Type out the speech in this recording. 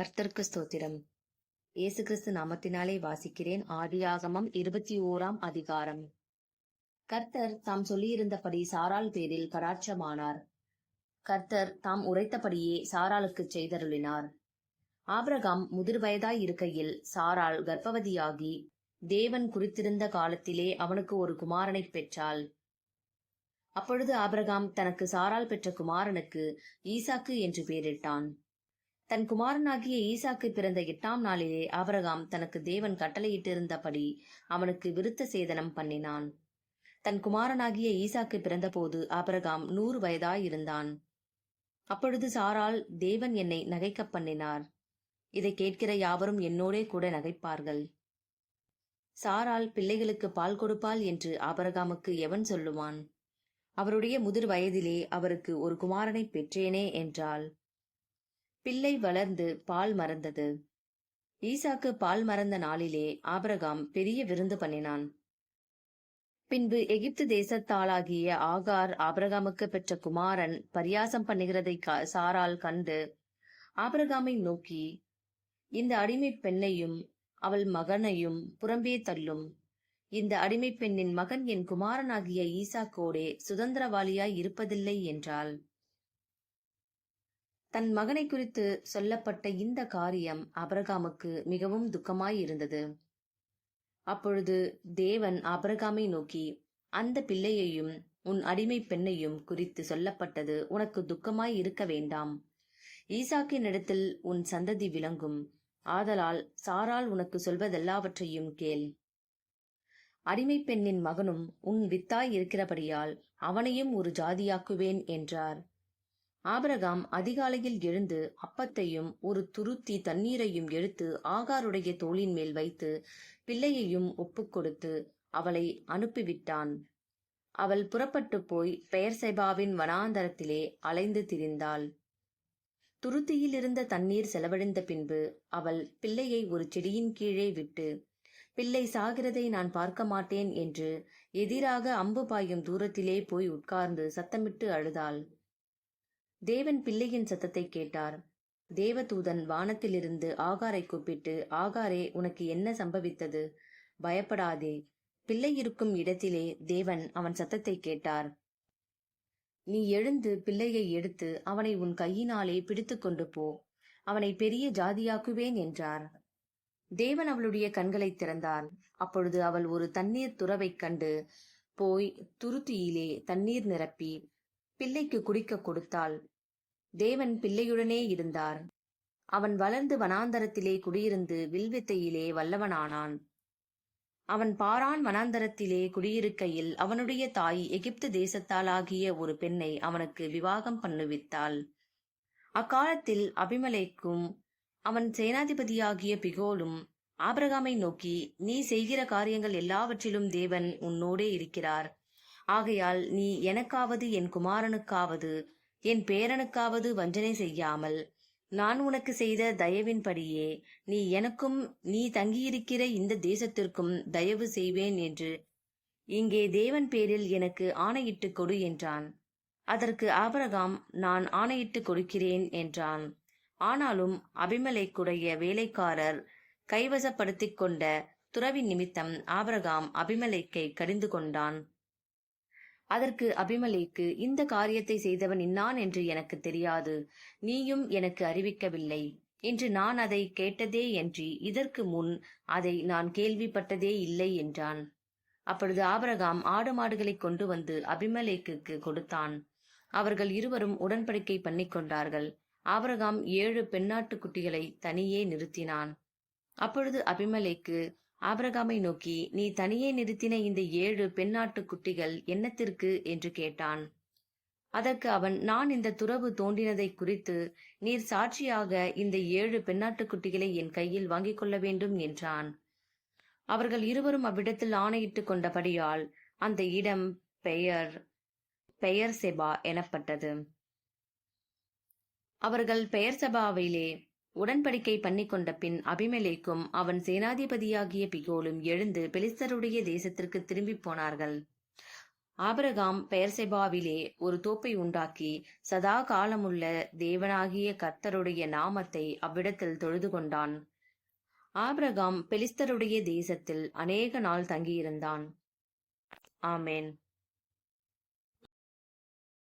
கர்த்தருக்கு ஸ்தோத்திரம். இயேசு கிறிஸ்து நாமத்தினாலே வாசிக்கிறேன். ஆதியாகமம் இருபத்தி ஓராம் அதிகாரம். கர்த்தர் தாம் சொல்லியிருந்தபடி சாரால் பேரில் கடாட்சமானார். கர்த்தர் தாம் உரைத்தபடியே சாராளுக்கு செய்தருளினார். ஆபிரகாம் முதிர் இருக்கையில் சாரால் கர்ப்பவதியாகி தேவன் குறித்திருந்த காலத்திலே அவனுக்கு ஒரு குமாரனைப் பெற்றாள். அப்பொழுது ஆபிரகாம் தனக்கு சாரால் பெற்ற குமாரனுக்கு ஈசாக்கு என்று பெயரிட்டான். தன் குமாரனாகிய ஈசாக்கு பிறந்த எட்டாம் நாளிலே ஆபரகாம் தனக்கு தேவன் கட்டளையிட்டிருந்தபடி அவனுக்கு விருத்த சேதனம் பண்ணினான். தன் குமாரனாகிய ஈசாக்கு பிறந்தபோது ஆபரகாம் நூறு வயதாயிருந்தான். அப்பொழுது சாரால் தேவன் என்னை நகைக்கப் பண்ணினார். இதை கேட்கிற யாவரும் என்னோடே கூட நகைப்பார்கள். சாரால் பிள்ளைகளுக்கு பால் கொடுப்பாள் என்று ஆபரகாமுக்கு எவன் சொல்லுவான்? அவருடைய முதிர் வயதிலே அவருக்கு ஒரு குமாரனை பெற்றேனே என்றாள். பிள்ளை வளர்ந்து பால் மறந்தது. ஈசாக்கு பால் மறந்த நாளிலே ஆபரகாம் பெரிய விருந்து பண்ணினான். பின்பு எகிப்து தேசத்தாளாகிய ஆகார் ஆபரகாமுக்கு பெற்ற குமாரன் பரியாசம் பண்ணுகிறதை சாரால் கண்டு ஆபரகாமை நோக்கி இந்த அடிமை பெண்ணையும் அவள் மகனையும் புறம்பே தள்ளும். இந்த அடிமை பெண்ணின் மகன் என் குமாரனாகிய ஈசாக்கோடே சுதந்திரவாளியாய் இருப்பதில்லை என்றாள். தன் மகனை குறித்து சொல்லப்பட்ட இந்த காரியம் அபரகாமுக்கு மிகவும் துக்கமாய் இருந்தது அப்பொழுது தேவன் அபரகாமை நோக்கி அந்த பிள்ளையையும் உன் அடிமை பெண்ணையும் குறித்து சொல்லப்பட்டது உனக்கு துக்கமாய் இருக்க வேண்டாம். ஈசாக்கின் இடத்தில் உன் சந்ததி விளங்கும். ஆதலால் சாரால் உனக்கு சொல்வதெல்லாவற்றையும் கேள். அடிமை பெண்ணின் மகனும் உன் வித்தாய் இருக்கிறபடியால் அவனையும் ஒரு ஜாதியாக்குவேன் என்றார். ஆபிரகாம் அதிகாலையில் எழுந்து அப்பத்தையும் ஒரு துருத்தி தண்ணீரையும் எடுத்து ஆகாருடைய தோளின் மேல் வைத்து பிள்ளையையும் ஒப்புக்கொடுத்து அவளை அனுப்பிவிட்டான். அவள் புறப்பட்டு போய் பெயர்செபாவின் வனாந்தரத்திலே அலைந்து திரிந்தாள். துருத்தியில் இருந்த தண்ணீர் செலவழிந்த பின்பு அவள் பிள்ளையை ஒரு செடியின் கீழே விட்டு பிள்ளை சாகிறதை நான் பார்க்க மாட்டேன் என்று எதிராக அம்பு பாயும் தூரத்திலே போய் உட்கார்ந்து சத்தமிட்டு அழுதாள். தேவன் பிள்ளையின் சத்தத்தை கேட்டார். தேவதூதன் வானத்திலிருந்து ஆகாரை கூப்பிட்டு ஆகாரே உனக்கு என்ன சம்பவித்தது? பயப்படாதே. பிள்ளை இருக்கும் இடத்திலே தேவன் அவன் சத்தத்தை கேட்டார். நீ எழுந்து பிள்ளையை எடுத்து அவனை உன் கையினாலே பிடித்துக்கொண்டு போ. அவனை பெரிய ஜாதியாக்குவேன் என்றார். தேவன் அவளுடைய கண்களை திறந்தார். அப்பொழுது அவள் ஒரு தண்ணீர் துறவைக் கண்டு போய் துருத்தியிலே தண்ணீர் நிரப்பி பிள்ளைக்கு குடிக்க கொடுத்தாள். தேவன் பிள்ளையுடனே இருந்தார். அவன் வளர்ந்து வனாந்தரத்திலே குடியிருந்து வில்வித்தையிலே வல்லவனானான். அவன் பாரான் வனாந்தரத்திலே குடியிருக்கையில் அவனுடைய தாய் எகிப்து தேசத்தாலாகிய ஒரு பெண்ணை அவனுக்கு விவாகம் பண்ணுவித்தாள். அக்காலத்தில் அபிமலைக்கும் அவன் சேனாதிபதியாகிய பிகோலும் ஆபிரகாமை நோக்கி நீ செய்கிற காரியங்கள் எல்லாவற்றிலும் தேவன் உன்னோடே இருக்கிறார். ஆகையால் நீ எனக்காவது என் குமாரனுக்காவது என் பேரனுக்காவது வஞ்சனை செய்யாமல் நான் உனக்கு செய்த தயவின்படியே நீ எனக்கும் நீ தங்கியிருக்கிற இந்த தேசத்திற்கும் தயவு செய்வேன் என்று. இங்கே தேவன் பேரில் எனக்கு ஆணையிட்டு கொடு என்றான். அதற்கு ஆபரகாம் நான் ஆணையிட்டு கொடுக்கிறேன் என்றான். ஆனாலும் அபிமலைக்குடைய வேலைக்காரர் கைவசப்படுத்திக் கொண்ட துறவி நிமித்தம் ஆபரகாம் அபிமலைக்கை கடிந்து கொண்டான். அதற்கு அபிமலேக்கு இந்த காரியத்தை செய்தவன் இன்னான் என்று எனக்கு தெரியாது. நீயும் எனக்கு அறிவிக்கவில்லை. என்று நான் அதை கேட்டதே என்று இதற்கு முன் அதை நான் கேள்விப்பட்டதே இல்லை என்றான். அப்பொழுது ஆபரகாம் ஆடு மாடுகளை கொண்டு வந்து அபிமலேக்குக்கு கொடுத்தான். அவர்கள் இருவரும் உடன்படிக்கை பண்ணிக் கொண்டார்கள். ஏழு பெண்ணாட்டு குட்டிகளை தனியே நிறுத்தினான். அப்பொழுது அபிமலேக்கு ஆபிரகாமை நோக்கி நீ தனியே நிறுத்தின இந்த ஏழு பெண்ணாட்டு குட்டிகள் என்னத்திற்கு? என்று கேட்டான். அதற்கு அவன் நான் இந்த துறவு தோண்டினதை குறித்து நீர் சாட்சியாக இந்த ஏழு பெண்ணாட்டு குட்டிகளை என் கையில் வாங்கிக் கொள்ள வேண்டும் என்றான். அவர்கள் இருவரும் அவ்விடத்தில் ஆணையிட்டுக் கொண்டபடியால் அந்த இடம் பெயர் பெயர் செபா எனப்பட்டது. அவர்கள் பெயர் சபாவிலே உடன்படிக்கை பண்ணிக்கொண்ட பின் அபிமலேக்கும் அவன் சேனாதிபதியாகிய பிகோலும் எழுந்து பெலிஸ்தருடைய தேசத்திற்கு திரும்பிப் போனார்கள். ஆபரகாம் பெயர்செபாவிலே ஒரு தோப்பை உண்டாக்கி சதா காலமுள்ள தேவனாகிய கர்த்தருடைய நாமத்தை அவ்விடத்தில் தொழுது கொண்டான். ஆபிரகாம் பெலிஸ்தருடைய தேசத்தில் அநேக நாள் தங்கியிருந்தான். ஆமேன்.